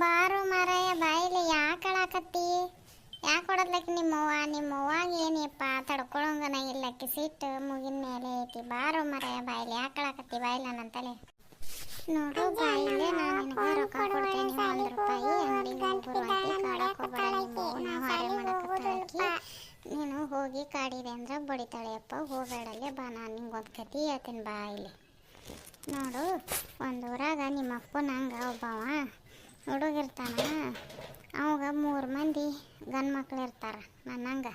ಬಾರು ಮಾರಾಯ ಬಾಯಿಲಿ ಯಾಕೆ ಅಳಾಕತ್ತಿ? ಯಾಕೆ ಹೊಡದ್ಲಕ್ಕೆ ನಿಮ್ಮವ್ವ? ನಿಮ್ಮವ್ವಾಗ ಏನಪ್ಪ? ತಡ್ಕೊಳಂಗನ ಇಲ್ಲಕ್ಕೆ ಸಿಟ್ಟು ಮುಗಿನ ಮೇಲೆ ಐತಿ. ಬಾರು ಮಾರಾಯ ಬಾಯಿಲಿ ಯಾಕೆ ಅಳಾಕತ್ತಿ? ಬಾಯಿಲ್ಲ ನನ್ನಂತಲೆ ನೋಡು ಬಾಯಿಲೆ ನಾನು ನಿನಗೆ ರೊಕ್ಕ ಕೊಡ್ತೇನೆ ಒಂದು ರೂಪಾಯಿ ಅಂಗಡಿಗೆ ಹೋಗ್ಬರುವಂತೆ ಕಾಡಕ್ಕೆ ಹೋಗ್ಬೇಡ ನೀವು ನಾವು ಹಾರೆ ಮಾಡಕತ್ತಾಳಕಿ ನೀನು ಹೋಗಿ ಕಾಡಿದೆ ಅಂದ್ರೆ ಬಡಿತಾಳೆಯಪ್ಪ ಹೋಗಾಡಲ್ಲೇ ಬಾ ನಾನು ನಿಂಗೆ ಒಂದು ಕತಿ ಹೇಳ್ತೀನಿ ಬಾ ಇಲ್ಲಿ ನೋಡು ಒಂದು ಊರಾಗ ನಿಮ್ಮ ಅಪ್ಪನ ನಂಗೆ ಒಬ್ಬವ ಹುಡುಗಿರ್ತಾನ? ಅವಾಗ ಮೂರು ಮಂದಿ ಗಂಡು ಮಕ್ಳು ಇರ್ತಾರ ನನ್ನಂಗೆ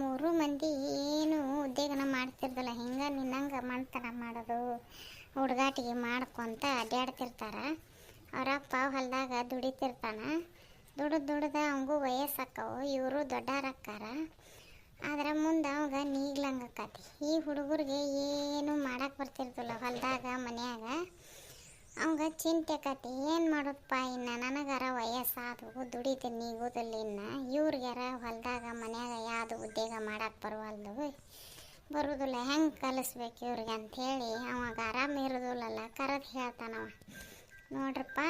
ಮೂರು ಮಂದಿ ಏನು ಉದ್ಯೋಗನ ಮಾಡ್ತಿರ್ದಲ್ಲ. ಹಿಂಗೆ ನಿನ್ನಂಗೆ ಮಂತನ ಮಾಡೋದು, ಹುಡುಗಾಟಿಗೆ ಮಾಡ್ಕೊಂತ ಅಡ್ಡಾಡ್ತಿರ್ತಾರ ಅವರಪ್ಪ ಹೊಲದಾಗ ದುಡಿತಿರ್ತಾನ. ದುಡ್ದು ದುಡ್ದ ಅವಂಗೂ ವಯಸ್ಸಾಕವು ಇವರು ದೊಡ್ಡಾರಕ್ಕಾರ. ಆದ್ರೆ ಮುಂದೆ ಅವಾಗ ನೀಗ್ಲಂಗಕ್ಕತಿ ಈ ಹುಡುಗರಿಗೆ ಏನು ಮಾಡಕ್ಕೆ ಬರ್ತಿರ್ತಲ್ಲ ಹೊಲದಾಗ, ಮನ್ಯಾಗ. ಚಿಂತೆ ಕಟ್ಟಿ ಏನು ಮಾಡೋದಪ್ಪ ಇನ್ನು? ನನಗಾರ ವಯಸ್ಸಾದವು ದುಡಿತೀನಿ ನೀಗೋದಿಲ್ಲ ಇನ್ನು? ಇವ್ರಿಗಾರ ಹೊಲದಾಗ, ಮನ್ಯಾಗ ಯಾವುದು ಉದ್ಯೋಗ ಮಾಡಕ್ಕೆ ಬರುವಲ್ದು? ಬರುವುದಿಲ್ಲ ಹೆಂಗೆ ಕಲಿಸ್ಬೇಕು ಇವ್ರಿಗೆ ಅಂಥೇಳಿ? ಅವಾಗ ಆರಾಮ ಇರೋದಿಲ್ಲಲ್ಲ, ಕರೆದು ಹೇಳ್ತಾನವ. ನೋಡ್ರಪ್ಪ,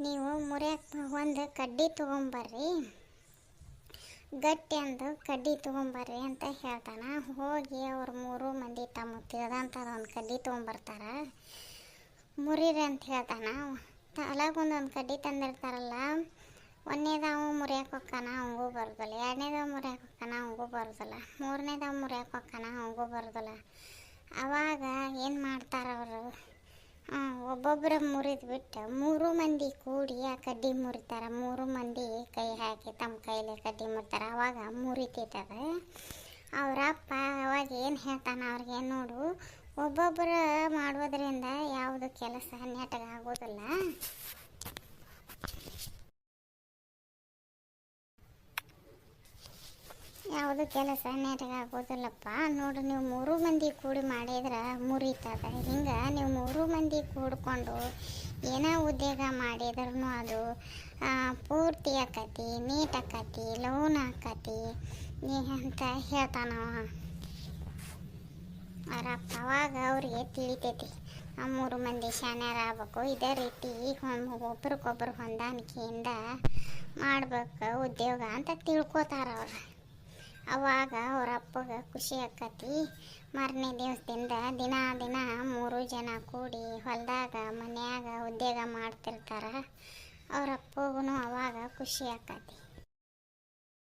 ನೀವು ಮುರಿಯಕ್ಕೆ ಒಂದು ಕಡ್ಡಿ ತೊಗೊಂಬರ್ರಿ. ಗಟ್ಟಿ ಅಂದು ಕಡ್ಡಿ ತೊಗೊಂಬರ್ರಿ ಅಂತ ಹೇಳ್ತಾನ. ಹೋಗಿ ಅವ್ರು ಮೂರು ಮಂದಿ ತಮ್ಮ ತಿಳಿದಂಥದ್ದು ಒಂದು ಕಡ್ಡಿ ತೊಗೊಂಬರ್ತಾರ. ಮುರಿರಿ ಅಂತ ಹೇಳ್ತಾನ ತಲಾಗೊಂದೊಂದು ಕಡ್ಡಿ ತಂದಿರ್ತಾರಲ್ಲ ಒಂದನೇದಾವು ಮುರಿಯಕ್ಕೆ ಹೊಕ್ಕಾನ ಅವಂಗೂ ಬರೋದಿಲ್ಲ. ಎರಡನೇದಾವು ಮುರಿಯಕ್ಕೆ ಹೊಕ್ಕಾನ ಅವಂಗೂ ಬರೋದಿಲ್ಲ. ಮೂರನೇದಾವು ಮುರಿಯಕ್ಕೆ ಹೊಕ್ಕಾನ ಅವಂಗೂ ಬರೋದಿಲ್ಲ. ಅವಾಗ ಏನು ಮಾಡ್ತಾರ ಅವರು? ಒಬ್ಬೊಬ್ಬರ ಮುರಿದು ಬಿಟ್ಟು ಮೂರು ಮಂದಿ ಕೂಡಿ ಆ ಕಡ್ಡಿ ಮುರಿತಾರೆ. ಮೂರು ಮಂದಿ ಕೈ ಹಾಕಿ ತಮ್ಮ ಕೈಲಿ ಕಡ್ಡಿ ಮುರಿತಾರ. ಅವಾಗ ಮುರಿತೈತದ ಅವರಪ್ಪ ಅವಾಗ ಏನು ಹೇಳ್ತಾನ ಅವ್ರಿಗೆ ನೋಡು ಒಬ್ಬೊಬ್ಬರು ಮಾಡೋದ್ರಿಂದ ಯಾವುದು ಕೆಲಸ ನೆಟ್ಟಗೆ ಆಗೋದಿಲ್ಲ. ಯಾವುದು ಕೆಲಸ ನೆಟ್ಟಗೆ ಆಗೋದಿಲ್ಲಪ್ಪ. ನೋಡು, ನೀವು ಮೂರು ಮಂದಿ ಕೂಡಿ ಮಾಡಿದ್ರೆ ಮುರಿತದ ಹಿಂಗೆ ನೀವು ಮೂರು ಮಂದಿ ಕೂಡಿಕೊಂಡು ಏನೋ ಉದ್ಯೋಗ ಮಾಡಿದ್ರೂ ಅದು ಪೂರ್ತಿ ಆಕತಿ, ನೀಟ್ ಆಕತಿ, ಲೋನ್ ಆಕತಿ ಅಂತ ಹೇಳ್ತಾನವ. ಅವರಪ್ಪ ಅವಾಗ ಅವ್ರಿಗೆ ತಿಳಿತೈತಿ. ಆ ಮೂರು ಮಂದಿ ಶಾನ್ಯಾರ ಆಗ್ಬೇಕು, ಇದೇ ರೀತಿ ಒಬ್ರಿಗೊಬ್ರು ಹೊಂದಾಣಿಕೆಯಿಂದ ಮಾಡ್ಬೇಕು ಉದ್ಯೋಗ ಅಂತ ತಿಳ್ಕೊತಾರ ಅವ್ರು. ಅವಾಗ ಅವ್ರ ಅಪ್ಪಗೆ ಖುಷಿ ಆಕತಿ. ಮಾರನೇ ದಿವಸದಿಂದ ದಿನ ದಿನ ಮೂರು ಜನ ಕೂಡಿ ಹೊಲದಾಗ, ಮನ್ಯಾಗ ಉದ್ಯೋಗ ಮಾಡ್ತಿರ್ತಾರೆ. ಅವ್ರ ಅಪ್ಪಗೂ ಅವಾಗ ಖುಷಿ ಆಕತಿ.